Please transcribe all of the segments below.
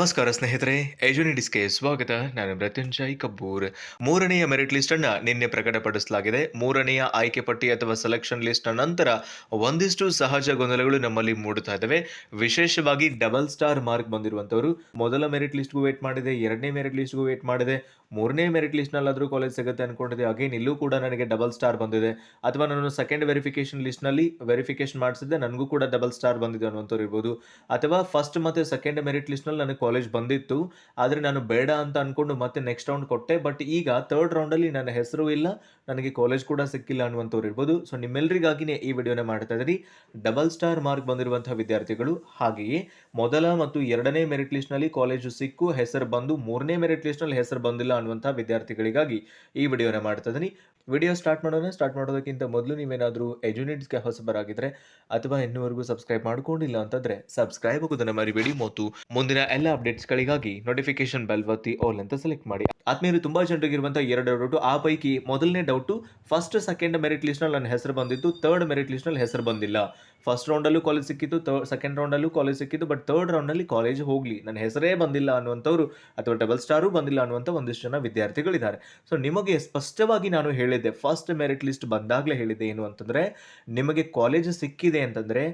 ನಮಸ್ಕಾರ ಸ್ನೇಹಿತರೆ ಎಜುನಿಟಿಸ್ಗೆ ಸ್ವಾಗತ. ನಾನು ಮೃತ್ಯುಂಜಯ್ ಕಬ್ಬೂರ್. ಮೂರನೆಯ ಮೆರಿಟ್ ಲಿಸ್ಟ್ ಅನ್ನ ನಿನ್ನೆ ಪ್ರಕಟಪಡಿಸಲಾಗಿದೆ. ಮೂರನೆಯ ಆಯ್ಕೆ ಪಟ್ಟಿ ಅಥವಾ ಸೆಲೆಕ್ಷನ್ ಲಿಸ್ಟ್ ನಂತರ ಒಂದಿಷ್ಟು ಸಹಜ ಗೊಂದಲಗಳು ನಮ್ಮಲ್ಲಿ ಮೂಡುತ್ತಾ ಇದ್ದಾವೆ. ವಿಶೇಷವಾಗಿ ಡಬಲ್ ಸ್ಟಾರ್ ಮಾರ್ಕ್ ಬಂದಿರುವಂತವರು ಮೊದಲ ಮೆರಿಟ್ ಲಿಸ್ಟ್ಗೂ ವೇಟ್ ಮಾಡಿದೆ, ಎರಡನೇ ಮೆರಿಟ್ ಲಿಸ್ಟ್ಗೂ ವೇಟ್ ಮಾಡಿದೆ. ಮೂರನೇ ಮೆರಿಟ್ ಲಿಸ್ಟ್ನಲ್ಲಾದರೂ ಕಾಲೇಜ್ ಸಿಗುತ್ತೆ ಅನ್ಕೊಂಡಿದ್ದೆ. ಅಗೇನ್ ಇಲ್ಲೂ ಕೂಡ ನನಗೆ ಡಬಲ್ ಸ್ಟಾರ್ ಬಂದಿದೆ. ಅಥವಾ ನಾನು ಸೆಕೆಂಡ್ ವೆರಿಫಿಕೇಶನ್ ಲಿಸ್ಟ್ನಲ್ಲಿ ವೆರಿಫಿಕೇಶನ್ ಮಾಡಿಸಿದ್ದೆ. ನನಗೂ ಕೂಡ ಡಬಲ್ ಸ್ಟಾರ್ ಬಂದಿದೆ ಅನ್ನುವಂಥವ್ರು ಇರ್ಬೋದು. ಅಥವಾ ಫಸ್ಟ್ ಮತ್ತು ಸೆಕೆಂಡ್ ಮೆರಿಟ್ ಲಿಸ್ಟ್ನಲ್ಲಿ ನನಗೆ ಕಾಲೇಜ್ ಬಂದಿತ್ತು, ಆದರೆ ನಾನು ಬೇಡ ಅಂತ ಅಂದ್ಕೊಂಡು ಮತ್ತೆ ನೆಕ್ಸ್ಟ್ ರೌಂಡ್ ಕೊಟ್ಟೆ. ಬಟ್ ಈಗ ಥರ್ಡ್ ರೌಂಡಲ್ಲಿ ನನ್ನ ಹೆಸರು ಇಲ್ಲ, ನನಗೆ ಕಾಲೇಜ್ ಕೂಡ ಸಿಕ್ಕಿಲ್ಲ ಅನ್ನುವಂಥವ್ರು ಇರ್ಬೋದು. ಸೊ ನಿಮ್ಮೆಲ್ಲರಿಗಾಗಿನೇ ಈ ವಿಡಿಯೋನ ಮಾಡ್ತಾ ಇದ್ದೀರಿ ಡಬಲ್ ಸ್ಟಾರ್ ಮಾರ್ಕ್ ಬಂದಿರುವಂಥ ವಿದ್ಯಾರ್ಥಿಗಳು ಹಾಗೆಯೇ ಮೊದಲ ಮತ್ತು ಎರಡನೇ ಮೆರಿಟ್ ಲಿಸ್ಟ್ನಲ್ಲಿ ಕಾಲೇಜು ಸಿಕ್ಕು, ಹೆಸರು ಬಂದು ಮೂರನೇ ಮೆರಿಟ್ ಲಿಸ್ಟ್ನಲ್ಲಿ ಹೆಸರು ಬಂದಿಲ್ಲ ಅನ್ನುವಂಥ ವಿದ್ಯಾರ್ಥಿಗಳಿಗಾಗಿ ಈ ವಿಡಿಯೋನ ಮಾಡ್ತಾ ವಿಡಿಯೋ ಸ್ಟಾರ್ಟ್ ಮಾಡೋಣ. ಸ್ಟಾರ್ಟ್ ಮಾಡೋದಕ್ಕಿಂತ ಮೊದಲು ನೀವೇನಾದರೂ ಎಜುನಿಟ್ಸ್ಗೆ ಹೊಸಬರಾಗಿದ್ದರೆ ಅಥವಾ ಇನ್ನೂವರೆಗೂ ಸಬ್ಸ್ಕ್ರೈಬ್ ಮಾಡ್ಕೊಂಡಿಲ್ಲ ಅಂತಂದ್ರೆ ಸಬ್ಸ್ಕ್ರೈಬ್ ಆಗೋದನ್ನ ಮರಿಬೇಡಿ. ಮತ್ತು ಮುಂದಿನ ಎಲ್ಲ ಅಪ್ಡೇಟ್ಸ್ಗಳಿಗಾಗಿ ನೋಟಿಫಿಕೇಶನ್ ಬೆಲ್ ಒತ್ತಿ ಓಲ್ ಅಂತ ಸೆಲೆಕ್ಟ್ ಮಾಡಿ. ಆತ್ಮೀಯರು ತುಂಬಾ ಜನರಿಗಿರುವಂತಹ ಎರಡು ಡೌಟು ಆ ಪೈಕಿ ಮೊದಲನೇ ಡೌಟು ಫಸ್ಟ್ ಸೆಕೆಂಡ್ ಮೆರಿಟ್ ಲಿಸ್ಟ್ನಲ್ಲಿ ನನ್ನ ಹೆಸರು ಬಂದಿತ್ತು. ತರ್ಡ್ ಮೆರಿಟ್ ಲಿಸ್ಟ್ನಲ್ಲಿ ಹೆಸರು ಬಂದಿಲ್ಲ. ಫಸ್ಟ್ ರೌಂಡಲ್ಲೂ ಕಾಲೇಜ್ ಸಿಕ್ಕಿತ್ತು ಸೆಕೆಂಡ್ ಸೆಕೆಂಡ್ ರೌಂಡಲ್ಲೂ ಕಾಲೇಜ್ ಸಿಕ್ಕಿತ್ತು ಬಟ್ ಥರ್ಡ್ ರೌಂಡಲ್ಲಿ ಕಾಲೇಜ್ ಹೋಗಲಿ. ನನ್ನ ಹೆಸರೇ ಬಂದಿಲ್ಲ ಅನ್ನುವಂಥವ್ರು ಅಥವಾ ಡಬಲ್ ಸ್ಟಾರು ಬಂದಿಲ್ಲ ಅನ್ನುವಂಥ ಒಂದಿಷ್ಟು ಜನ ವಿದ್ಯಾರ್ಥಿಗಳಿದ್ದಾರೆ. ಸೊ ನಿಮಗೆ ಸ್ಪಷ್ಟವಾಗಿ ನಾನು ಹೇಳಿದ್ದೆ ಫಸ್ಟ್ ಮೆರಿಟ್ ಲಿಸ್ಟ್ ಬಂದಾಗಲೇ ಹೇಳಿದ್ದೆ ಏನು ಅಂತಂದರೆ, ನಿಮಗೆ ಕಾಲೇಜ್ ಸಿಕ್ಕಿದೆ ಅಂತಂದರೆ,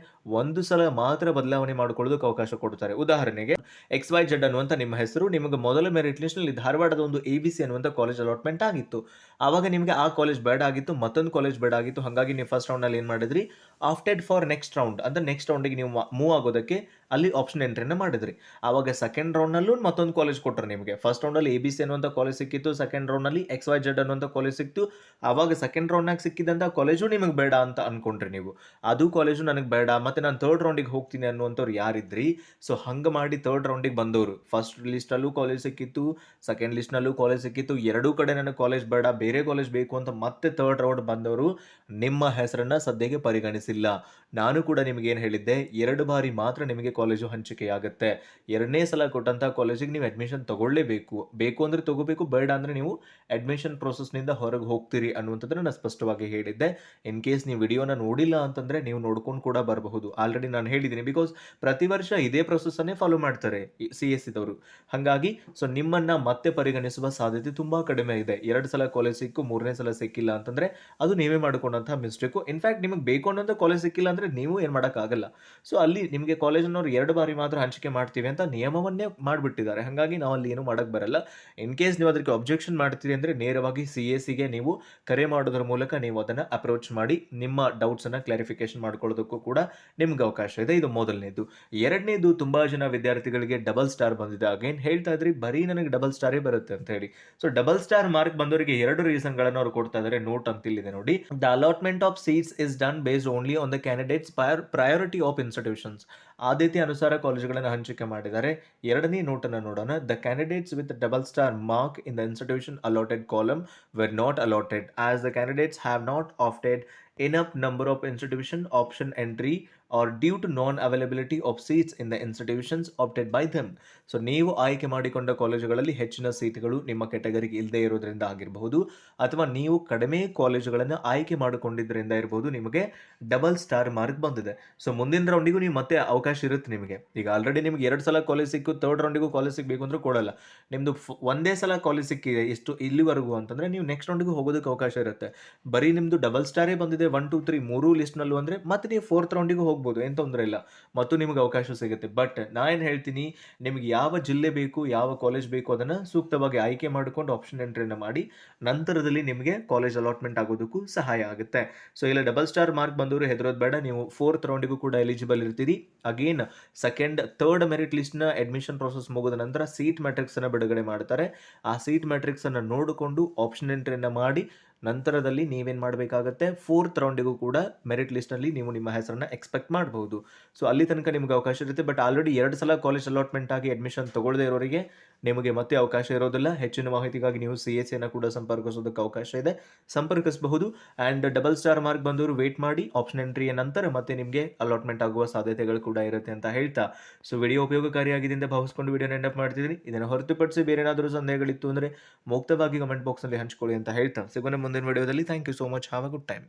ಒಂದು ಸಲ ಮಾತ್ರ ಬದಲಾವಣೆ ಮಾಡಿಕೊಳ್ಳೋದಕ್ಕೆ ಅವಕಾಶ ಕೊಡ್ತಾರೆ. ಉದಾಹರಣೆಗೆ ಎಕ್ಸ್ ವೈ ಜೆಡ್ ಅನ್ನುವಂಥ ನಿಮ್ಮ ಹೆಸರು. ನಿಮಗೆ ಮೊದಲ ಮೆರಿಟ್ ಲಿಸ್ಟ್ನಲ್ಲಿ ಧಾರವಾಡದ ಒಂದು ಎ ಬಿ ಸಿ ಅನ್ನುವಂಥ ಕಾಲೇಜ್ ಅಲಾಟ್ಮೆಂಟ್ ಆಗಿತ್ತು. ಆವಾಗ ನಿಮಗೆ ಆ ಕಾಲೇಜ್ ಬೇಡ ಆಗಿತ್ತು, ಮತ್ತೊಂದು ಕಾಲೇಜ್ ಬೇಡ ಆಗಿತ್ತು. ಹಾಗಾಗಿ ನೀವು ಫಸ್ಟ್ ರೌಂಡ್ನಲ್ಲಿ ಏನು ಮಾಡಿದ್ರಿ? ಆಫ್ಟೆಡ್ ಫಾರ್ ನೆಕ್ಸ್ಟ್ ರೌಂಡ್ ಅಂದರೆ ನೆಕ್ಸ್ಟ್ ರೌಂಡಿಗೆ ನೀವು ಮೂವ್ ಆಗೋದಕ್ಕೆ ಅಲ್ಲಿ ಆಪ್ಷನ್ ಎಂಟ್ರಿನ ಮಾಡಿದ್ರಿ. ಆವಾಗ ಸೆಕೆಂಡ್ ರೌಂಡ್ನಲ್ಲೂ ಮತ್ತೊಂದು ಕಾಲೇಜ್ ಕೊಟ್ಟರು ನಿಮಗೆ. ಫಸ್ಟ್ ರೌಂಡಲ್ಲಿ ಎ ಬಿ ಸಿ ಅನ್ನುವಂಥ ಕಾಲೇಜ್ ಸಿಕ್ಕಿತ್ತು ಸೆಕೆಂಡ್ ರೌಂಡಲ್ಲಿ ಎಕ್ಸ್ ವೈ ಜೆಡ್ ಅನ್ನುವಂಥ ಕಾಲೇಜ್ ಸಿಕ್ತು ಆವಾಗ ಸೆಕೆಂಡ್ ರೌಂಡ್ನಾಗ ಸಿಕ್ಕಿದಂಥ ಕಾಲೇಜು ನಿಮಗೆ ಬೇಡ ಅಂತ ಅನ್ಕೊಂಡ್ರಿ ನೀವು. ಅದು ಕಾಲೇಜು ನನಗೆ ಬೇಡ, ಮತ್ತೆ ನಾನು ಥರ್ಡ್ ರೌಂಡಿಗೆ ಹೋಗ್ತೀನಿ ಅನ್ನುವಂಥವ್ರು ಯಾರಿದ್ರಿ? ಸೊ ಹಂಗೆ ಮಾಡಿ ಥರ್ಡ್ ರೌಂಡಿಗೆ ಬಂದವರು. ಫಸ್ಟ್ ಲಿಸ್ಟಲ್ಲೂ ಕಾಲೇಜ್ ಸಿಕ್ಕಿತ್ತು ಸೆಕೆಂಡ್ ಲಿಸ್ಟ್ನಲ್ಲೂ ಕಾಲೇಜ್ ಸಿಕ್ಕಿತ್ತು. ಎರಡೂ ಕಡೆ ನನಗೆ ಕಾಲೇಜ್ ಬೇಡ, ಬೇರೆ ಕಾಲೇಜ್ ಬೇಕು ಅಂತ ಮತ್ತೆ ಥರ್ಡ್ ರೌಂಡ್ ಬಂದವರು ನಿಮ್ಮ ಹೆಸರನ್ನ ಸದ್ಯಕ್ಕೆ ಪರಿಗಣಿಸಿಲ್ಲ. ನಾನು ಕೂಡ ನಿಮಗೆ ಏನು ಹೇಳಿದ್ದೆ, ಎರಡು ಬಾರಿ ಮಾತ್ರ ನಿಮಗೆ ಕಾಲೇಜು ಹಂಚಿಕೆಯಾಗುತ್ತೆ ಎರಡನೇ ಸಲ ಕೊಟ್ಟಂಥ ಕಾಲೇಜಿಗೆ ನೀವು ಅಡ್ಮಿಷನ್ ತಗೊಳ್ಳೇಬೇಕು. ಬೇಕು ಅಂದರೆ ತಗೋಬೇಕು, ಬೇಡ ಅಂದರೆ ನೀವು ಅಡ್ಮಿಷನ್ ಪ್ರೊಸೆಸ್ನಿಂದ ಹೊರಗೆ ಹೋಗ್ತೀರಿ ಅನ್ನುವಂಥದ್ದನ್ನು ನಾನು ಸ್ಪಷ್ಟವಾಗಿ ಹೇಳಿದ್ದೆ. ಇನ್ ಕೇಸ್ ನೀವು ವಿಡಿಯೋನ ನೋಡಿಲ್ಲ ಅಂತಂದರೆ ನೀವು ನೋಡ್ಕೊಂಡು ಕೂಡ ಬರಬಹುದು. ಆಲ್ರೆಡಿ ನಾನು ಹೇಳಿದ್ದೀನಿ ಬಿಕಾಸ್ ಪ್ರತಿ ವರ್ಷ ಇದೇ ಪ್ರೊಸೆಸ್ಸನ್ನೇ ಫಾಲೋ ಮಾಡ್ತಾರೆ ಸಿ ಎಸ್ ಸಿದವರು ಹಾಗಾಗಿ ಸೊ ನಿಮ್ಮನ್ನು ಮತ್ತೆ ಪರಿಗಣಿಸುವ ಸಾಧ್ಯತೆ ತುಂಬ ಕಡಿಮೆ ಇದೆ. ಎರಡು ಸಲ ಕಾಲೇಜ್ ಸಿಕ್ಕು, ಮೂರನೇ ಸಲ ಸಿಕ್ಕಿಲ್ಲ ಅಂತಂದರೆ ಅದು ನೀವೇ ಮಾಡಿಕೊಂಡಂಥ ಮಿಸ್ಟೇಕು ಇನ್ಫ್ಯಾಕ್ಟ್ ನಿಮಗೆ ಬೇಕು ಅನ್ನೋಂಥ ಕಾಲೇಜ್ ಸಿಕ್ಕಿಲ್ಲ ಅಂದರೆ ನೀವು ಏನು ಮಾಡೋಕ್ಕಾಗಲ್ಲ. ಸೊ ಅಲ್ಲಿ ನಿಮಗೆ ಎರಡು ಬಾರಿ ಮಾತ್ರ ಹಂಚಿಕೆ ಮಾಡ್ತೀವಿ ಅಂತ ನಿಯಮವನ್ನೇ ಮಾಡಿಬಿಟ್ಟಿದ್ದಾರೆ. ಹಾಗಾಗಿ ನಾವು ಅಲ್ಲಿ ಏನು ಮಾಡೋಕ್ಕೆ ಬರಲ್ಲ. ಇನ್ ಕೇಸ್ ನೀವು ಅದಕ್ಕೆ ಅಬ್ಜೆಕ್ಷನ್ ಮಾಡ್ತೀರಿ ಅಂದರೆ ನೇರವಾಗಿ ಸಿ ಎ ಸಿಗೆ ನೀವು ಕರೆ ಮಾಡೋದ್ರ ಮೂಲಕ ನೀವು ಅದನ್ನು ಅಪ್ರೋಚ್ ಮಾಡಿ ನಿಮ್ಮ ಡೌಟ್ಸನ್ನು ಕ್ಲಾರಿಫಿಕೇಶನ್ ಮಾಡ್ಕೊಳ್ಳೋದಕ್ಕೂ ಕೂಡ ನಿಮ್ಗೆ ಅವಕಾಶ ಇದೆ. ಇದು ಮೊದಲನೇದು. ಎರಡನೇದು ತುಂಬ ಜನ ವಿದ್ಯಾರ್ಥಿಗಳಿಗೆ ಡಬಲ್ ಸ್ಟಾರ್ ಬಂದಿದೆ. ಅಗೇನ್ ಹೇಳ್ತಾ ಇದ್ರಿ, ಬರೀ ನನಗೆ ಡಬಲ್ ಸ್ಟಾರೇ ಬರುತ್ತೆ ಅಂತ ಹೇಳಿ. ಸೊ ಡಬಲ್ ಸ್ಟಾರ್ ಮಾರ್ಕ್ ಬಂದವರಿಗೆ ಎರಡು ರೀಸನ್ಗಳನ್ನು ಅವ್ರು ಕೊಡ್ತಾ ಇದ್ದಾರೆ ನೋಟ್ ಅಂತ ಇಲ್ಲಿದೆ ನೋಡಿ. The allotment of seats is done based only on the candidates priority of institutions ಆದ್ಯತೆ ಅನುಸಾರ ಕಾಲೇಜುಗಳನ್ನು ಹಂಚಿಕೆ ಮಾಡಿದ್ದಾರೆ. ಎರಡನೇ ನೋಟನ್ನು ನೋಡೋಣ. The candidates with double star mark in the institution allotted column were not allotted as the candidates have not opted enough number of institution, option entry, or due to non availability of seats in the institutions opted by them. So ನೀವು ಆಯ್ಕೆ ಮಾಡಿಕೊಂಡ ಕಾಲೇಜುಗಳಲ್ಲಿ ಹೆಚ್ಚಿನ ಸೀಟ್ಗಳು ನಿಮ್ಮ ಕೆಟಗರಿಗೆ ಇಲ್ಲದೇ ಇರೋದ್ರಿಂದ ಆಗಿರಬಹುದು, ಅಥವಾ ನೀವು ಕಡಿಮೆ ಕಾಲೇಜುಗಳನ್ನು ಆಯ್ಕೆ ಮಾಡಿಕೊಂಡಿದ್ದರಿಂದ ಇರಬಹುದು ನಿಮಗೆ ಡಬಲ್ ಸ್ಟಾರ್ ಮಾರ್ಕ್ ಬಂದಿದೆ. ಸೊ ಮುಂದಿನ ರೌಂಡಿಗೂ ನೀವು ಮತ್ತೆ ಅವಕಾಶ ಇರುತ್ತೆ ನಿಮಗೆ. ಈಗ ಆಲ್ರೆಡಿ ನಿಮಗೆ ಎರಡು ಸಲ ಕಾಲೇಜ್ ಸಿಕ್ಕು ಥರ್ಡ್ ರೌಂಡಿಗೂ ಕಾಲೇಜ್ ಸಿಗಬೇಕು ಅಂದರೂ ಕೊಡಲ್ಲ. ನಿಮ್ಮದು ಒಂದೇ ಸಲ ಕಾಲೇಜ್ ಸಿಕ್ಕಿದೆ ಎಷ್ಟು ಇಲ್ಲಿವರೆಗೂ ಅಂತಂದರೆ ನೀವು ನೆಕ್ಸ್ಟ್ ರೌಂಡಿಗೂ ಹೋಗೋದಕ್ಕೆ ಅವಕಾಶ ಇರುತ್ತೆ. ಬರೀ ನಿಮ್ಮದು ಡಬಲ್ ಸ್ಟಾರೇ ಬಂದಿದೆ ಒನ್ ಟು ತ್ರೀ ಮೂರು ಲಿಸ್ಟ್ನಲ್ಲೂ ಅಂದರೆ ಮತ್ತೆ ನೀವು ಫೋರ್ತ್ ರೌಂಡಿಗೂ ಹೋಗ್ಬೋದು. ಏನು ತೊಂದರೆ ಇಲ್ಲ. ಮತ್ತು ನಿಮಗೆ ಅವಕಾಶ ಸಿಗುತ್ತೆ. ಬಟ್ ನಾ ಏನು ಹೇಳ್ತೀನಿ, ನಿಮಗೆ ಯಾವ ಜಿಲ್ಲೆ ಬೇಕು, ಯಾವ ಕಾಲೇಜ್ ಬೇಕು ಅದನ್ನು ಸೂಕ್ತವಾಗಿ ಆಯ್ಕೆ ಮಾಡಿಕೊಂಡು ಆಪ್ಷನ್ ಎಂಟ್ರಿಯನ್ನು ಮಾಡಿ, ನಂತರದಲ್ಲಿ ನಿಮಗೆ ಕಾಲೇಜ್ ಅಲಾಟ್ಮೆಂಟ್ ಆಗೋದಕ್ಕೂ ಸಹಾಯ ಆಗುತ್ತೆ. ಸೊ ಇಲ್ಲ ಡಬಲ್ ಸ್ಟಾರ್ ಮಾರ್ಕ್ ಬಂದವರು ಹೆದರೋದು ಬೇಡ. ನೀವು ಫೋರ್ತ್ ರೌಂಡಿಗೂ ಕೂಡ ಎಲಿಜಿಬಲ್ ಇರ್ತೀರಿ. ಅಗೇನ್ ಸೆಕೆಂಡ್ ಥರ್ಡ್ ಮೆರಿಟ್ ಲಿಸ್ಟ್ನ ಅಡ್ಮಿಷನ್ ಪ್ರೋಸೆಸ್ ಮುಗಿದ ನಂತರ ಸೀಟ್ ಮ್ಯಾಟ್ರಿಕ್ಸನ್ನು ಬಿಡುಗಡೆ ಮಾಡ್ತಾರೆ. ಆ ಸೀಟ್ ಮ್ಯಾಟ್ರಿಕ್ಸನ್ನು ನೋಡಿಕೊಂಡು ಆಪ್ಷನ್ ಎಂಟ್ರಿಯನ್ನು ಮಾಡಿ ನಂತರದಲ್ಲಿ ನೀವೇನು ಮಾಡಬೇಕಾಗತ್ತೆ ಫೋರ್ತ್ ರೌಂಡಿಗೂ ಕೂಡ ಮೆರಿಟ್ ಲಿಸ್ಟ್ನಲ್ಲಿ ನೀವು ನಿಮ್ಮ ಹೆಸರನ್ನು ಎಕ್ಸ್ಪೆಕ್ಟ್ ಮಾಡಬಹುದು ಸೊ ಅಲ್ಲಿ ತನಕ ನಿಮಗೆ ಅವಕಾಶ ಇರುತ್ತೆ ಬಟ್ ಆಲ್ರೆಡಿ ಎರಡು ಸಲ ಕಾಲೇಜ್ ಅಲಾಟ್ಮೆಂಟ್ ಆಗಿ ಅಡ್ಮಿಷನ್ ತಗೊಳ್ಳದೇ ಇರೋರಿಗೆ ನಿಮಗೆ ಮತ್ತೆ ಅವಕಾಶ ಇರೋದಿಲ್ಲ. ಹೆಚ್ಚಿನ ಮಾಹಿತಿಗಾಗಿ ನೀವು ಸಿ ಎಸ್ ಎನ್ನ ಕೂಡ ಸಂಪರ್ಕಿಸೋದಕ್ಕೆ ಅವಕಾಶ ಇದೆ. ಸಂಪರ್ಕಿಸಬಹುದು. ಆ್ಯಂಡ್ ಡಬಲ್ ಸ್ಟಾರ್ ಮಾರ್ಕ್ ಬಂದವರು ವೇಟ್ ಮಾಡಿ ಆಪ್ಷನ್ ಎಂಟ್ರಿಯ ನಂತರ ಮತ್ತೆ ನಿಮಗೆ ಅಲಾಟ್ಮೆಂಟ್ ಆಗುವ ಸಾಧ್ಯತೆಗಳು ಕೂಡ ಇರುತ್ತೆ ಅಂತ ಹೇಳ್ತಾ. ಸೊ ವಿಡಿಯೋ ಉಪಯೋಗಕಾರಿಯಾಗಿದೆ ಅಂತ ಭಾವಿಸ್ಕೊಂಡು ವಿಡಿಯೋ ಎಂಡಪ್ ಮಾಡ್ತಿದ್ದೀನಿ. ಇದನ್ನು ಹೊರತುಪಡಿಸಿ ಬೇರೆ ಏನಾದರೂ ಸಂದೇಹಗಳಿತ್ತು ಅಂದರೆ ಮುಕ್ತವಾಗಿ ಕಮೆಂಟ್ ಬಾಕ್ಸಲ್ಲಿ ಹಂಚ್ಕೊಳ್ಳಿ ಅಂತ ಹೇಳ್ತಾ. ಸಿಗೋಣ ಮುಂದಿನ ವಿಡಿಯೋದಲ್ಲಿ thank you so much have a good time